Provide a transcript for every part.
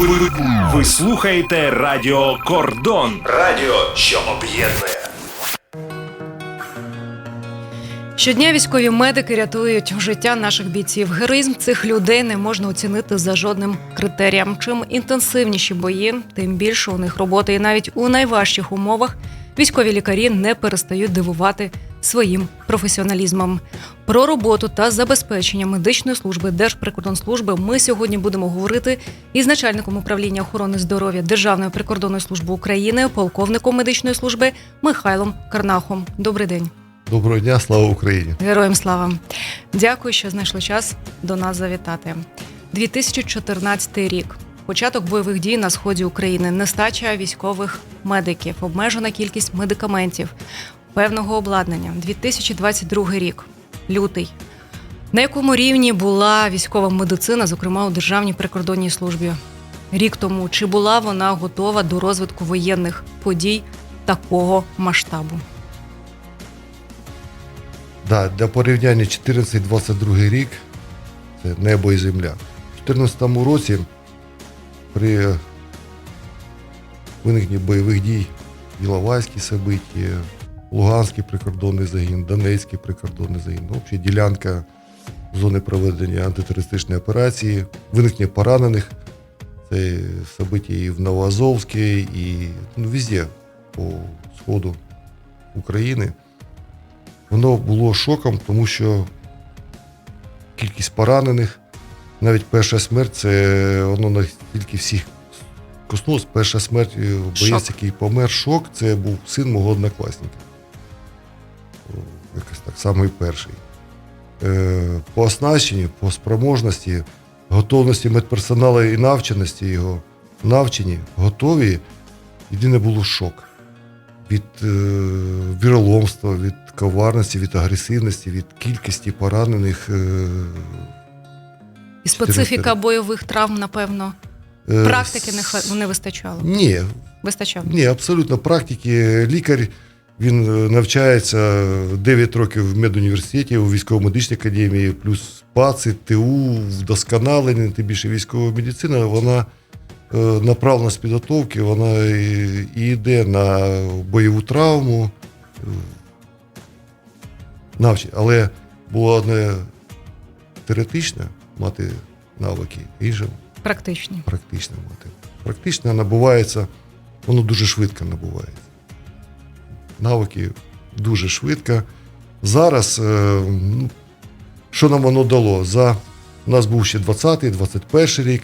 Ви, ви слухаєте Радіо Кордон. Радіо, що об'єднує. Щодня військові медики рятують життя наших бійців. Героїзм цих людей не можна оцінити за жодним критерієм. Чим інтенсивніші бої, тим більше у них роботи. І навіть у найважчих умовах військові лікарі не перестають дивувати своїм професіоналізмом. Про роботу та забезпечення медичної служби Держприкордонслужби ми сьогодні будемо говорити із начальником управління охорони здоров'я Державної прикордонної служби України, полковником медичної служби Михайлом Карнахом. Добрий день. Доброго дня, слава Україні! Героям слава! Дякую, що знайшли час до нас завітати. 2014 рік. Початок бойових дій на сході України, нестача військових медиків, обмежена кількість медикаментів, певного обладнання. 2022 рік, лютий. На якому рівні була військова медицина, зокрема у Державній прикордонній службі? Рік тому чи була вона готова до розвитку воєнних подій такого масштабу? Да, для порівняння 14-22 рік це небо і земля. У 2014 році при виникненні бойових дій Іловайські события, Луганський прикордонний загін, Донецький прикордонний загін, ну, взагалі ділянка зони проведення антитерористичної операції, виникнення поранених. Це события і в Новоазовській, і ну, везде по сходу України. Воно було шоком, тому що кількість поранених, навіть перша смерть, це воно настільки всіх коснулось. Перша смерть е, боєць, який помер, шок, це був син мого однокласника. Якось так, самий перший. Е, По оснащенню, по спроможності, готовності медперсоналу і навченості його, навчені, готові. Єдине було шок від е, віроломства, від коварності, від агресивності, від кількості поранених. Е, І специфіка бойових травм, напевно, е, практики не, не вистачало. Ні, Вистачало. ні, абсолютно практики. Лікар він е, навчається 9 років в медуніверситеті, у військово-медичній академії, плюс ПАЦи, ТУ, вдосконалення, тим більше військова медицина, вона е, направлена з підготовки, вона і, йде на бойову травму. Навчить. Але було одне теоретичне мати навики, інше Практичні. практично мати. Практично набувається, воно дуже швидко набувається. Навики дуже швидко. Зараз, е, ну, що нам воно дало? За, у нас був ще 20-й, 21 рік,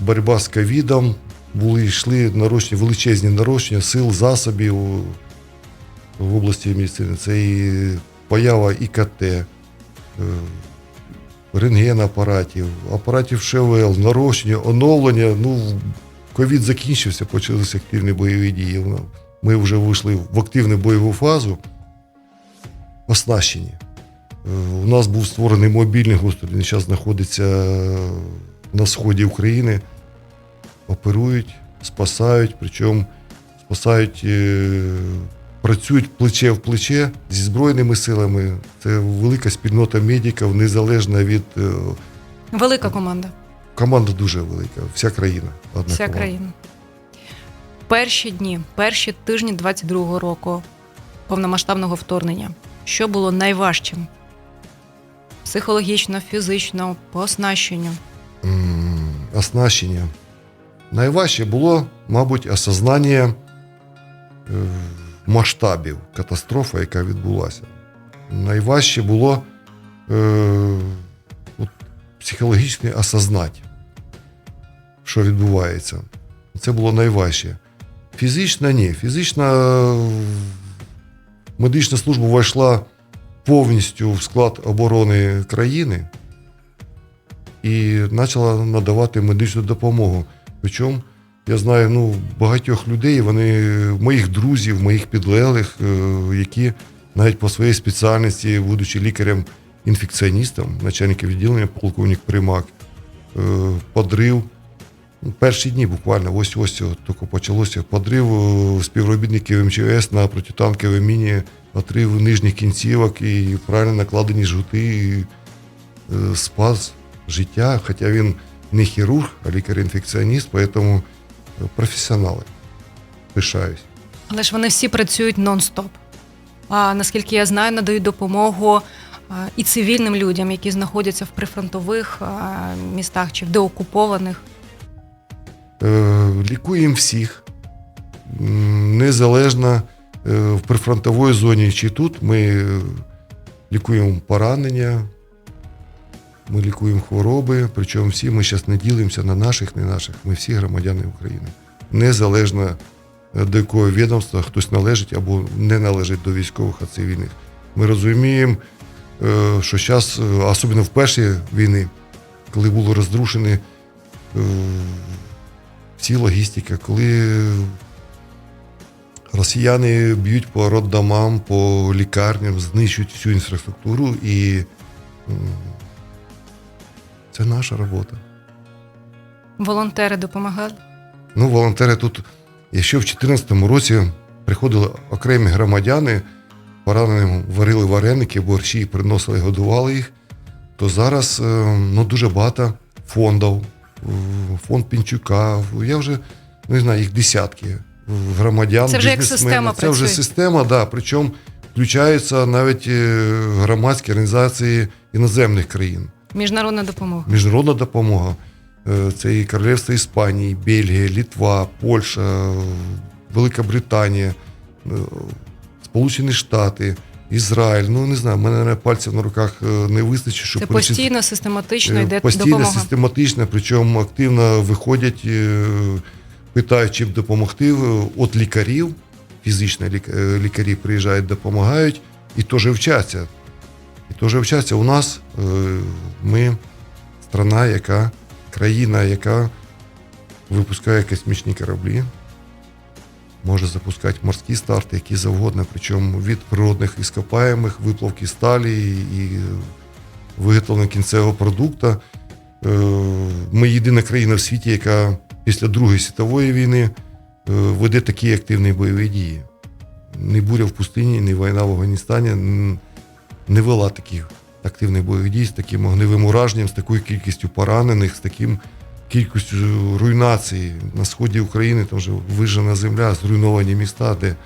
боротьба з ковідом, були йшли нарощення, величезні нарощення сил, засобів в області медицини. Це і поява ІКТ, е, рентген апаратів, ШВЛ, нарощення, оновлення. Ну, ковід закінчився, почалися активні бойові дії. Ми вже вийшли в активну бойову фазу. Оснащені. Е, У нас був створений мобільний госпіталь, він зараз знаходиться на сході України. Оперують, спасають, причому спасають, е, працюють плече в плече зі Збройними силами. Це велика спільнота медиків, незалежна від е, Велика команда. команда дуже велика. Вся країна. Одна Вся команда. країна. Перші дні, перші тижні 22-го року повномасштабного вторгнення. Що було найважчим? Психологічно, фізично, по оснащенню. Оснащення. Найважче було, мабуть, осознання е, масштабів катастрофи, яка відбулася. Найважче було е, от, психологічно осознати, що відбувається. Це було найважче. Фізично ні. Фізично е, медична служба війшла повністю в склад оборони країни і почала надавати медичну допомогу. Причому я знаю ну, багатьох людей, вони моїх друзів, моїх підлеглих, е, які навіть по своїй спеціальності, будучи лікарем-інфекціоністом, начальником відділення, полковник Примак, е, подрив. ну, Перші дні буквально, ось ось тільки почалося. Подрив е, співробітників МЧС на протитанковій міні, отрив нижніх кінцівок і правильно накладені жгути, і, спас життя. Хоча він не хірург, а лікар-інфекціоніст, тому професіонали. Пишаюсь. Але ж вони всі працюють нон-стоп. А наскільки я знаю, надають допомогу і цивільним людям, які знаходяться в прифронтових містах чи в деокупованих. Е, Лікуємо всіх. Незалежно е, в прифронтовій зоні чи тут ми е, лікуємо поранення, ми лікуємо хвороби, причому всі ми зараз не ділимося на наших, не наших. Ми всі громадяни України. Незалежно е, до якого відомства хтось належить або не належить до військових, а цивільних. Ми розуміємо, е, що зараз, особливо в першій війні, коли були розрушені е, всі логістика, коли росіяни б'ють по роддомам, по лікарням, знищують всю інфраструктуру, і це наша робота. Волонтери допомагали. Ну, волонтери тут, якщо в 2014 році приходили окремі громадяни, пораненим варили вареники, борщі приносили, годували їх, то зараз е, ну, дуже багато фондів. Фонд Пінчука, я вже не знаю, їх десятки громадян. Це вже як система Це вже працює. система, да, причому включаються навіть е, громадські організації іноземних країн. Міжнародна допомога. Міжнародна допомога. Е, Це і Королівство Іспанії, Бельгія, Літва, Польща, е, Велика Британія, е, Сполучені Штати, Ізраїль. Ну не знаю, в мене пальців на руках не вистачить, щоб Це постійно, систематично йде постійно, допомога. систематично, причому активно виходять, питають, чим допомогти от лікарів. Фізично лікарі приїжджають, допомагають і теж вчаться. І теж вчаться. У нас е, ми страна, яка країна, яка випускає космічні кораблі, може запускати морські старти, які завгодно, причому від природних іскопаємих, виплавки сталі і виготовлення кінцевого продукту. Е, Ми єдина країна в світі, яка після Другої світової війни е, веде такі активні бойові дії. Ні буря в пустині, ні війна в Афганістані не вела таких активних бойових дій з таким огневим ураженням, з такою кількістю поранених, з таким кількістю руйнацій. На сході України там вже вижена земля, зруйновані міста, де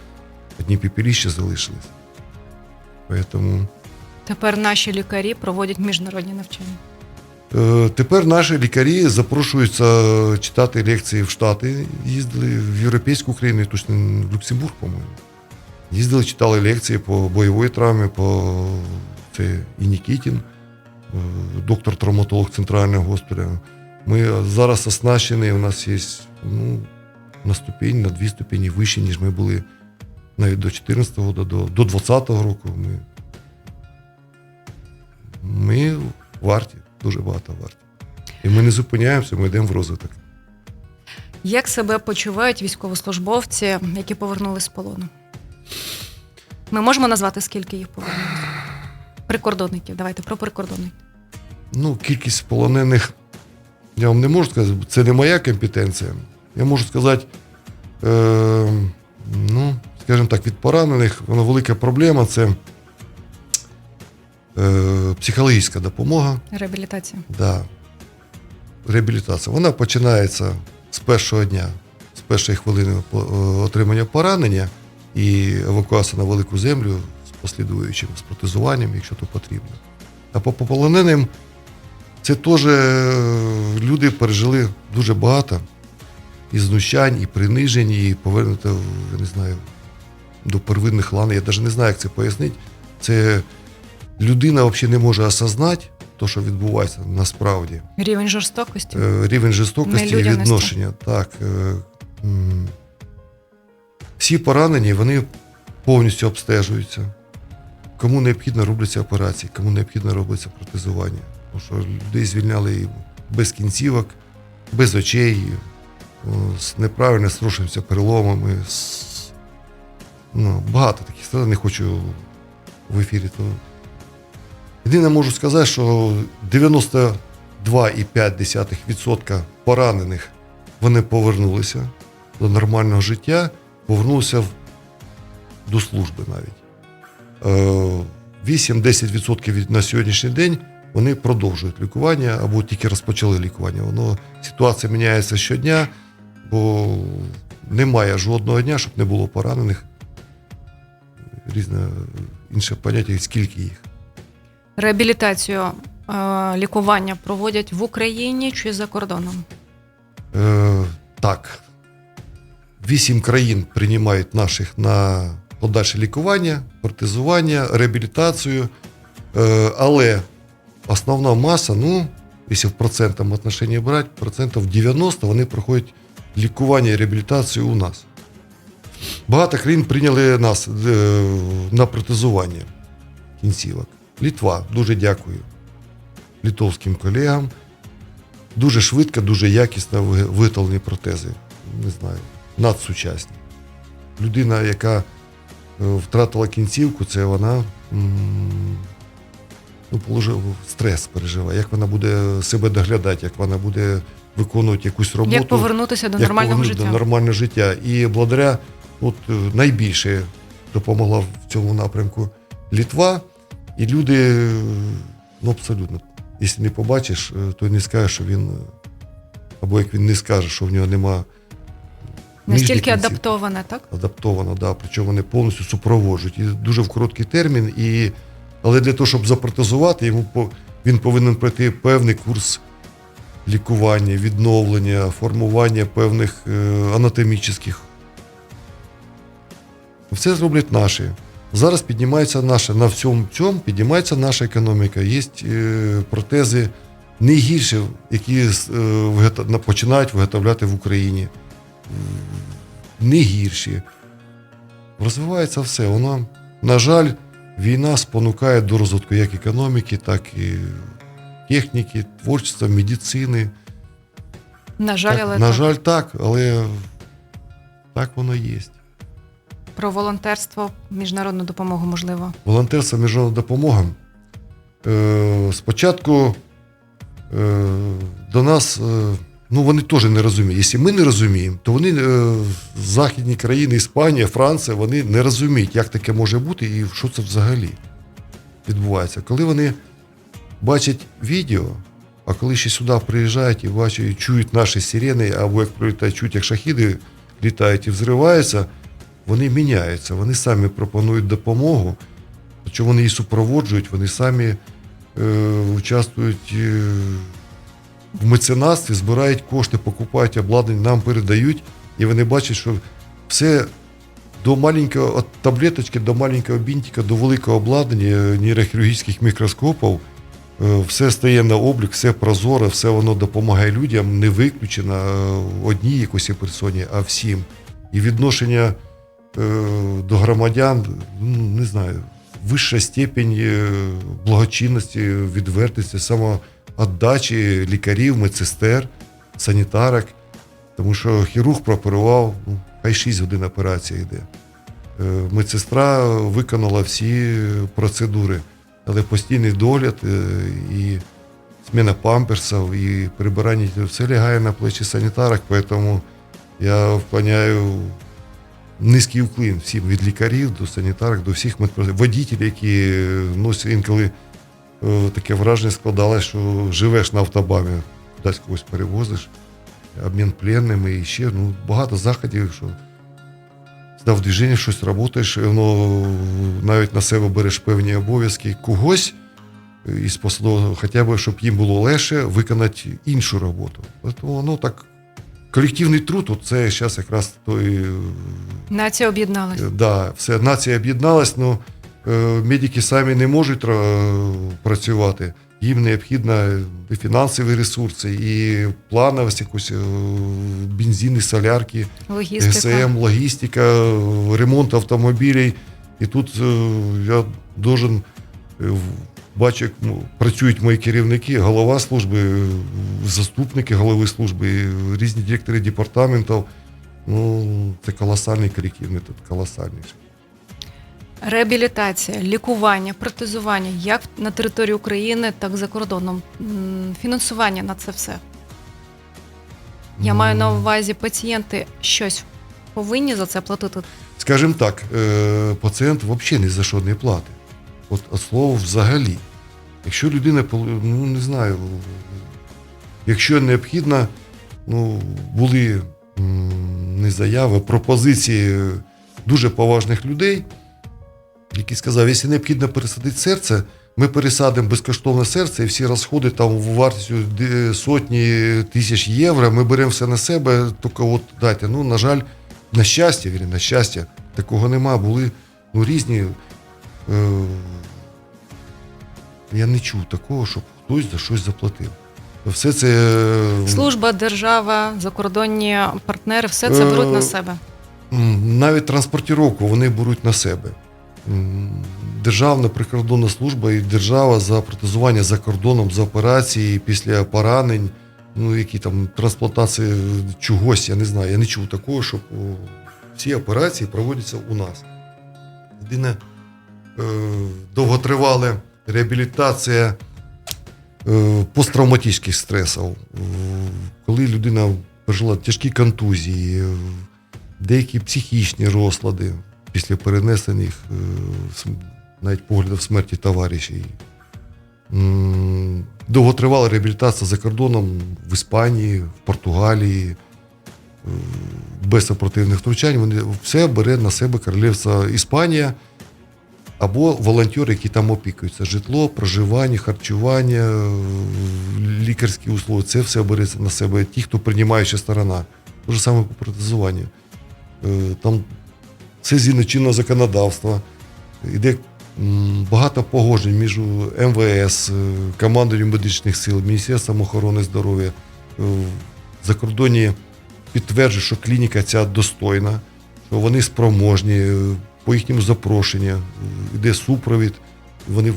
одні пепеліща залишились. Поэтому Тепер наші лікарі проводять міжнародні навчання. Е, Тепер наші лікарі запрошуються читати лекції в Штати. Їздили в європейську країну, точно в Люксембург, по-моєму. Їздили, читали лекції по бойовій травмі, по це і Нікітін, е, доктор травматолог центрального госпіталя. Ми зараз оснащені, у нас є ну, на ступінь, на дві ступені вище, ніж ми були навіть до 14-го, до, до, до 20-го року. Ми, ми варті, дуже багато варті. І ми не зупиняємося, ми йдемо в розвиток. Як себе почувають військовослужбовці, які повернулись з полону? Ми можемо назвати, скільки їх повернулося? Прикордонників. Давайте про прикордонників. Ну, кількість полонених, я вам не можу сказати, це не моя компетенція. Я можу сказати, е, ну, скажімо так, від поранених вона велика проблема це е, психологічна допомога. Реабілітація. Да. Реабілітація. Вона починається з першого дня, з першої хвилини е, отримання поранення і евакуація на велику землю з послідуючим з протезуванням, якщо то потрібно. А по по полоненим це теж е, люди пережили дуже багато і знущань, і принижень, і повернуто, я не знаю, до первинних лан. Я навіть не знаю, як це пояснити. Це людина взагалі не може осознати те, що відбувається насправді. Рівень жорстокості. Е, Рівень жорстокості і відношення. Так. Всі поранені, вони повністю обстежуються. Кому необхідно робляться операції, кому необхідно робиться протезування. Тому що людей звільняли без кінцівок, без очей, з неправильно струшимося переломами. З... Ну, багато таких статей, не хочу в ефірі. То... Єдине можу сказати, що 92,5% поранених вони повернулися до нормального життя, повернулися до служби навіть. Е, 8-10% від- на сьогоднішній день вони продовжують лікування або тільки розпочали лікування. Воно ситуація міняється щодня, бо немає жодного дня, щоб не було поранених. Різне інше поняття, скільки їх. Реабілітацію, е, лікування проводять в Україні чи за кордоном? Е, так. Вісім країн приймають наших на подальше лікування, протезування, реабілітацію. Е, але основна маса, ну, якщо в процентах отношенні брати, процентів 90 вони проходять лікування і реабілітацію у нас. Багато країн прийняли нас е, на протезування кінцівок. Літва, дуже дякую литовським колегам. Дуже швидко, дуже якісно ви- виготовлені протези. Не знаю, надсучасні. Людина, яка е, втратила кінцівку, це вона ну, положив стрес переживає, як вона буде себе доглядати, як вона буде виконувати якусь роботу. Як повернутися до як нормального повернути життя? До нормального життя. І благодаря от, е, найбільше допомогла в цьому напрямку Літва. І люди, е, ну абсолютно, якщо не побачиш, то не скажеш, що він, або як він не скаже, що в нього нема. Настільки адаптоване, так? Адаптовано, да. Причому вони повністю супроводжують. І дуже в короткий термін. І... Але для того, щоб запротезувати, йому по... він повинен пройти певний курс лікування, відновлення, формування певних е, анатомічних. Все зроблять наші. Зараз піднімається наша, на всьому цьому піднімається наша економіка. Є е, протези не гірші, які е, починають виготовляти в Україні не гірші. Розвивається все. Воно, на жаль, війна спонукає до розвитку як економіки, так і техніки, творчества, медицини. На жаль, Так, але на так. жаль, так, але так воно є. про волонтерство, міжнародну допомогу можливо. Волонтерство міжнародна допомога. Е, спочатку е, до нас, е, ну вони теж не розуміють. Якщо ми не розуміємо, то вони е, західні країни, Іспанія, Франція, вони не розуміють, як таке може бути і що це взагалі відбувається. Коли вони бачать відео, а коли ще сюди приїжджають і бачать, чують наші сирени, або як прилітають, чують, як шахіди літають і взриваються, вони міняються, вони самі пропонують допомогу, причому вони її супроводжують, вони самі е, участвують е, в меценатстві, збирають кошти, покупають обладнання, нам передають, і вони бачать, що все до маленького от таблеточки, до маленького бінтика, до великого обладнання, е, нейрохірургічних мікроскопів, е, все стає на облік, все прозоре, все воно допомагає людям, не виключено е, одній якоїсь персоні, а всім. І відношення до громадян, ну, не знаю, вища степень е, благочинності, відвертості, самоотдачі лікарів, медсестер, санітарок. Тому що хірург прооперував, ну, хай 6 годин операція йде. Е, Медсестра виконала всі процедури, але постійний догляд е, і зміна памперсів, і прибирання все лягає на плечі санітарок, тому я вклоняю низький уклін всім від лікарів до санітарок, до всіх медпрацівників, водітелів, які носять інколи таке враження складалось, що живеш на автобамі, кудись когось перевозиш, обмін пленними і ще ну, багато заходів, що здав движення, щось працюєш, і воно навіть на себе береш певні обов'язки когось із посадового, хоча б, щоб їм було легше виконати іншу роботу. Тому воно так. Колективний труд, от це зараз якраз той е, Нація об'єдналась. Е, Да, все, нація об'єдналась, але медики самі не можуть е, працювати. Їм необхідно і фінансові ресурси, і плановість якусь, е, бензини, солярки, Логістика. ГСМ, логістика, е, ремонт автомобілів. І тут е, я должен е, бачу, як ну, працюють мої керівники, голова служби, е, заступники голови служби, е, різні директори департаментів. Ну, це колосальний колектив, метод, колосальніший. Реабілітація, лікування, протезування як на території України, так і за кордоном. М, Фінансування на це все. Я маю на увазі, пацієнти щось повинні за це платити. Скажімо так, е, пацієнт взагалі ні за що не платить. От, от слово взагалі. Якщо людина, пол- ну не знаю, якщо необхідно, ну, були м, не заяви, пропозиції дуже поважних людей, які сказав, якщо необхідно пересадити серце, ми пересадимо безкоштовне серце і всі розходи там вартістю сотні тисяч євро. Ми беремо все на себе, тільки от дайте. Ну, на жаль, на щастя, вірю, на щастя, такого нема. Були ну, різні. Е- я не чув такого, щоб хтось за щось заплатив. Все це. е, Служба, держава, закордонні партнери, все це беруть на Е, себе. Навіть транспортировку вони беруть на себе. Державна прикордонна служба і держава за протезування за кордоном, за операції після поранень, ну які там трансплантації чогось, я не знаю. Я не чув такого, щоб всі операції проводяться у нас. Єдине е, довготривала реабілітація е, посттравматичних стресів, коли людина пережила тяжкі контузії, деякі психічні розлади після перенесених е, навіть поглядів смерті товаришів. Довготривала реабілітація за кордоном в Іспанії, в Португалії, е, без оперативних втручань. Вони все бере на себе королівство Іспанія або волонтери, які там опікуються. Житло, проживання, харчування, е, лікарські услуги. Це все береться на себе. Ті, хто приймаюча сторона. Те ж саме по протезуванню. Там все згідно чинного законодавства. Іде багато погоджень між МВС, е, командою медичних сил, Міністерством охорони здоров'я. Е, Закордонні підтверджують, що клініка ця достойна, що вони спроможні. е, По їхньому запрошенню йде супровід. Вони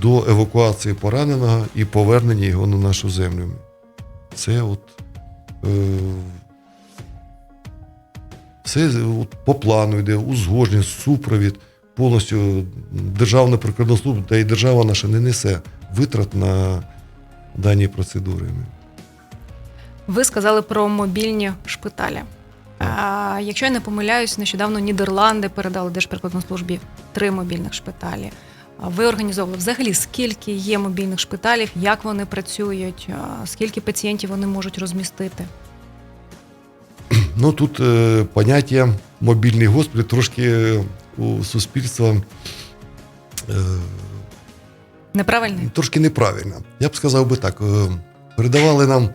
до евакуації пораненого і повернення його на нашу землю. Це от. Все по плану йде, узгодження, супровід, повністю державна прикордонна служба, та й держава наша не несе витрат на дані процедури. Ви сказали про мобільні шпиталі. А, якщо я не помиляюсь, нещодавно Нідерланди передали Держприкордонслужбі три мобільних шпиталі. Ви організовували взагалі скільки є мобільних шпиталів, як вони працюють, скільки пацієнтів вони можуть розмістити? Ну тут е, поняття мобільний госпіталь трошки е, у суспільства е, Неправильний? трошки неправильно. Я б сказав би так: передавали нам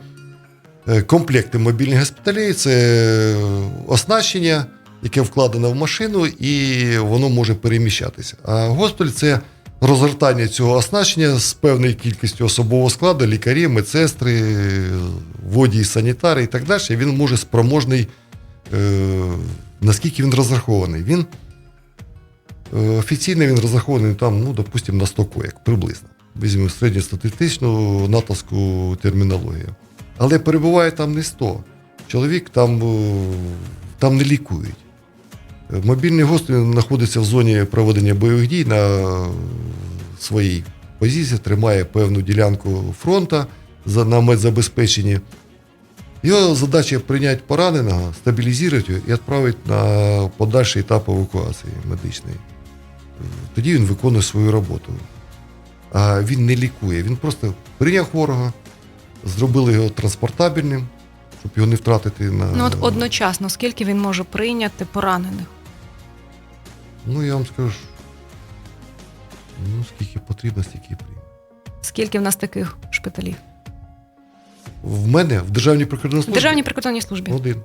комплекти мобільних госпіталей, це оснащення, яке вкладено в машину, і воно може переміщатися. А госпіталь це розгортання цього оснащення з певною кількістю особового складу, лікарі, медсестри, водії, санітари і так далі. Він може спроможний, е, наскільки він розрахований. Він Е, Офіційно він розрахований там, ну, допустимо, на 100 коєк, приблизно. Візьмемо середньостатистичну натовську термінологію. Але перебуває там не 100. Чоловік там, е, там не лікують. Мобільний госпіталь знаходиться в зоні проведення бойових дій на своїй позиції, тримає певну ділянку фронту на медзабезпеченні. Його задача прийняти пораненого, стабілізувати його і відправити на подальший етап евакуації медичної. Тоді він виконує свою роботу. А він не лікує. Він просто прийняв хворого, зробили його транспортабельним, щоб його не втратити на. Ну от одночасно, скільки він може прийняти поранених? Ну, я вам скажу. Ну, скільки потрібно, стільки і прийме. Скільки в нас таких шпиталів? В мене в державній прикордонній В службі Державній прикордонній службі. один.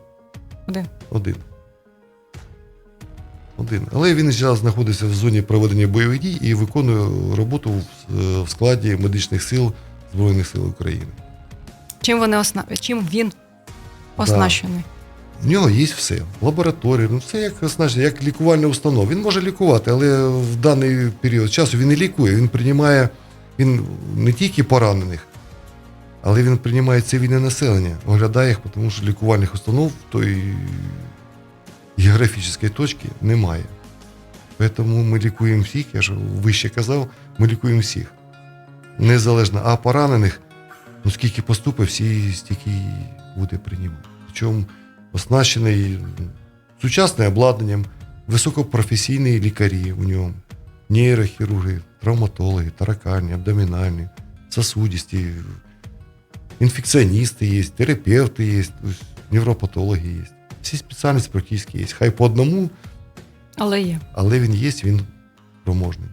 Один. Один. Один. Але він зараз знаходиться в зоні проведення бойових дій і виконує роботу в, е, в складі медичних сил Збройних сил України. Чим вони осна... Чим він оснащений? В нього є все. Лабораторія, ну все як оснащення, як лікувальна установа. Він може лікувати, але в даний період часу він не лікує, він приймає він не тільки поранених, але він приймає цивільне населення, оглядає їх, тому що лікувальних установ тої географічної точки немає. Тому ми лікуємо всіх, я ж вище казав, ми лікуємо всіх. Незалежно. А поранених, ну скільки поступить, всі стільки буде приймати. Причому оснащений сучасним обладнанням, високопрофесійні лікарі в ньому. нейрохирурги, травматологи, таракальні, абдоминальні, сосудисті, інфекціоністи є, терапевти є, невропатологи є. Всі спеціальності практично є. Хай по одному, Але є. але він є, він проможний.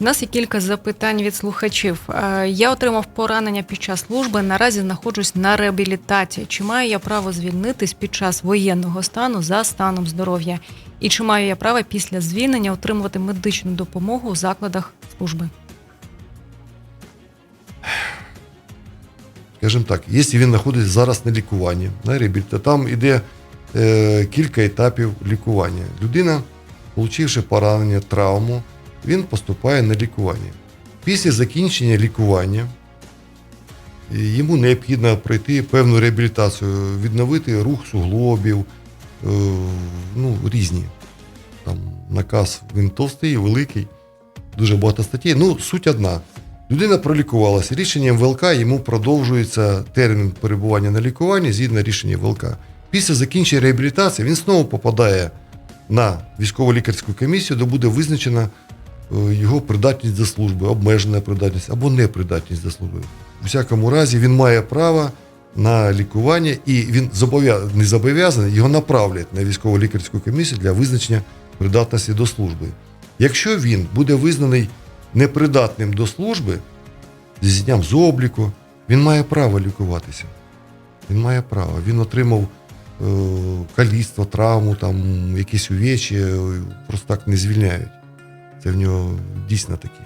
У нас є кілька запитань від слухачів. Е, Я отримав поранення під час служби. Наразі знаходжусь на реабілітації. Чи маю я право звільнитись під час воєнного стану за станом здоров'я? І чи маю я право після звільнення отримувати медичну допомогу у закладах служби? Скажімо так, якщо він знаходиться зараз на лікуванні, на реабілітації, там іде е, кілька етапів лікування. Людина, отримавши поранення, травму, він поступає на лікування. Після закінчення лікування е, йому необхідно пройти певну реабілітацію, відновити рух суглобів, е, ну, різні. Там наказ він товстий, великий, дуже багато статей. Ну, суть одна. Людина пролікувалася. Рішенням ВЛК йому продовжується термін перебування на лікуванні згідно рішення ВЛК. Після закінчення реабілітації він знову попадає на військово-лікарську комісію, де буде визначена його придатність до служби, обмежена придатність або непридатність до служби. У всякому разі, він має право на лікування і він зобов'я- не зобов'язаний, його направлять на військово-лікарську комісію для визначення придатності до служби. Якщо він буде визнаний непридатним до служби, зі зняттям з обліку, він має право лікуватися. Він має право. Він отримав е, каліцтво, травму, там, якісь увечі, е, просто так не звільняють. Це в нього дійсно такі.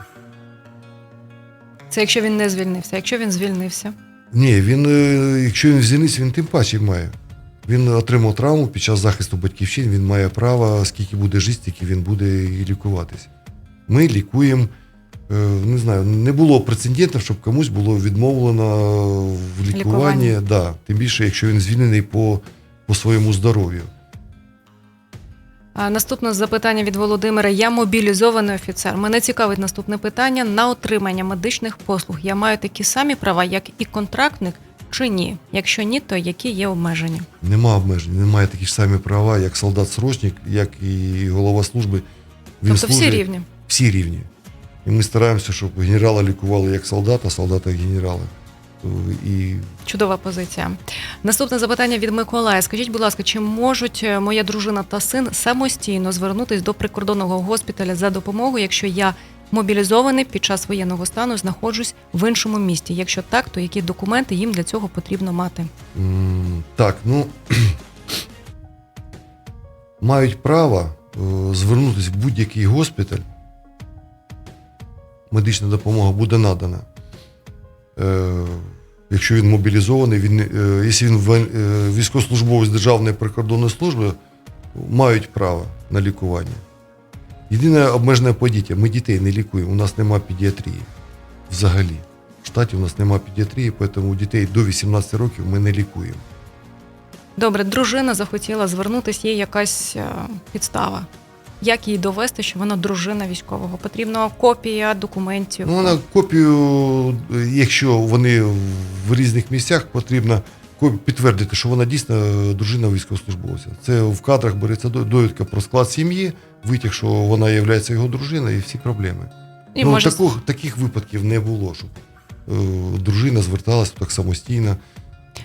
Це якщо він не звільнився. Якщо він звільнився, Ні, він, е, якщо він звільнився, він тим паче має. Він отримав травму під час захисту батьківщини, він має право, скільки буде жити, стільки він буде і лікуватися. Ми лікуємо, е, не знаю, не було прецедентів, щоб комусь було відмовлено в лікуванні. Лікуванні. Да, тим більше, якщо він звільнений по, по своєму здоров'ю. Наступне запитання від Володимира. Я мобілізований офіцер. Мене цікавить наступне питання. На отримання медичних послуг я маю такі самі права, як і контрактник, чи ні? Якщо ні, то які є обмеження? Нема обмежень, немає такі ж самі права, як солдат-срочник, як і голова служби. Він тобто всі рівні. всі рівні. І ми стараємося, щоб генерала лікували як солдата, солдата як генерала. Е, І Чудова позиція. Наступне запитання від Миколая. Скажіть, будь ласка, чи можуть е, моя дружина та син самостійно звернутись до прикордонного госпіталя за допомогою, якщо я мобілізований під час воєнного стану знаходжусь в іншому місті? Якщо так, то які документи їм для цього потрібно мати? так, ну мають право е, звернутися в будь-який госпіталь. Медична допомога буде надана. Е, Якщо він мобілізований, він, е, якщо він е, військовослужбовець Державної прикордонної служби, мають право на лікування. Єдине обмежене по дітям. Ми дітей не лікуємо, у нас нема педіатрії взагалі. В штаті у нас нема педіатрії, тому дітей до 18 років ми не лікуємо. Добре, дружина захотіла звернутися, є якась підстава. Як їй довести, що вона дружина військового? Потрібна копія документів. Ну, вона копію, якщо вони в різних місцях, потрібно підтвердити, що вона дійсно е, дружина військовослужбовця. Це в кадрах береться довідка про склад сім'ї, витяг, що вона є його дружиною, і всі проблеми. І ну, може таких, таких випадків не було, щоб е, дружина зверталася так самостійно.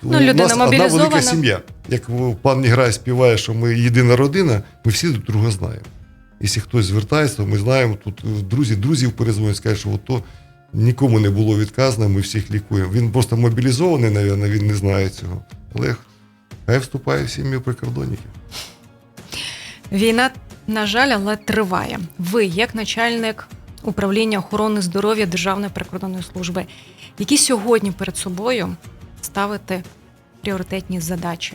Ну, У людина нас одна велика сім'я. Як пан Ніграй співає, що ми єдина родина, ми всі друг друга знаємо. Якщо хтось звертається, ми знаємо, тут друзі друзів перезвонять, скажуть, що от то нікому не було відказано, ми всіх лікуємо. Він просто мобілізований, навіть, він не знає цього. Але хай вступає в сім'ю прикордонників. Війна, на жаль, але триває. Ви, як начальник управління охорони здоров'я Державної прикордонної служби, які сьогодні перед собою ставите пріоритетні задачі?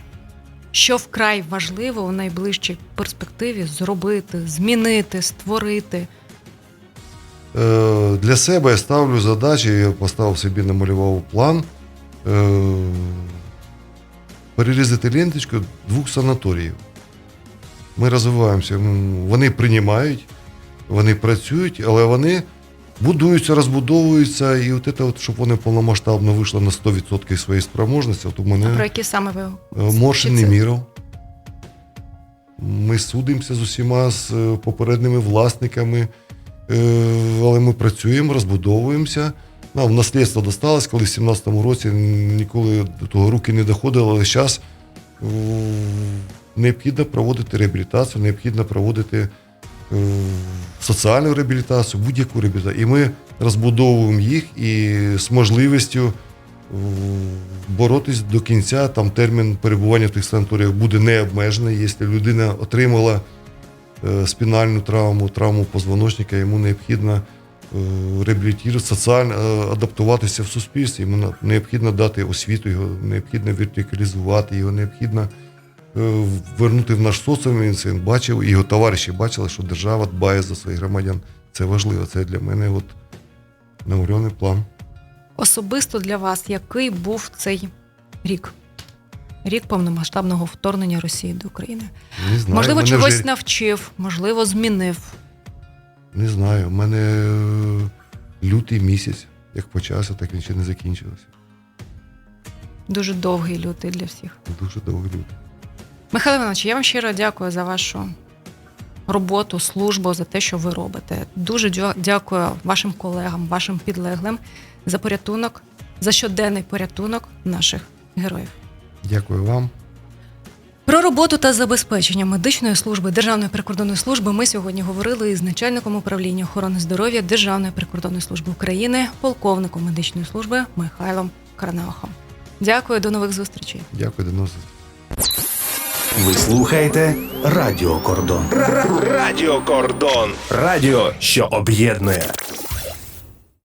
Що вкрай важливо у найближчій перспективі зробити, змінити, створити? Е, Для себе я ставлю задачі, я поставив собі, намалював план е, перерізати ленточку двох санаторіїв. Ми розвиваємося, вони приймають, вони працюють, але вони будуються, розбудовуються, і от це, от, щоб вони повномасштабно вийшли на 100% своєї спроможності, от у А про які саме ви е, Моршин це- Ми судимося з усіма з е, попередніми власниками. Е, Але ми працюємо, розбудовуємося. Нам в наслідство досталось, коли в 17-му році ніколи до того руки не доходили, але зараз необхідно проводити реабілітацію, необхідно проводити соціальну реабілітацію, будь-яку реабілітацію. І ми розбудовуємо їх і з можливістю е, боротись до кінця. Там термін перебування в тих санаторіях буде не обмежений. Якщо людина отримала е, спінальну травму, травму позвоночника, йому необхідно е, реабілітувати, соціально е, адаптуватися в суспільстві. Йому необхідно дати освіту, його необхідно вертикалізувати, його необхідно е, вернути в наш соціум. Він це бачив, і його товариші бачили, що держава дбає за своїх громадян. Це важливо. Це для мене от намальований план. Особисто для вас, який був цей рік? Рік повномасштабного вторгнення Росії до України. Не знаю, можливо, мене чогось вже- навчив, можливо, змінив. Не знаю. У мене е, лютий місяць, як почався, так він ще не закінчився. Дуже довгий лютий для всіх. Дуже довгий лютий. Михайло Іванович, я вам щиро дякую за вашу роботу, службу, за те, що ви робите. Дуже дякую вашим колегам, вашим підлеглим за порятунок, за щоденний порятунок наших героїв. Дякую вам. Про роботу та забезпечення медичної служби Державної прикордонної служби ми сьогодні говорили із начальником управління охорони здоров'я Державної прикордонної служби України, полковником медичної служби Михайлом Карнаухом. Дякую, до нових зустрічей. Дякую, до нових зустрічей. Ви слухаєте Радіо Кордон. Радіо Кордон. Радіо, що об'єднує.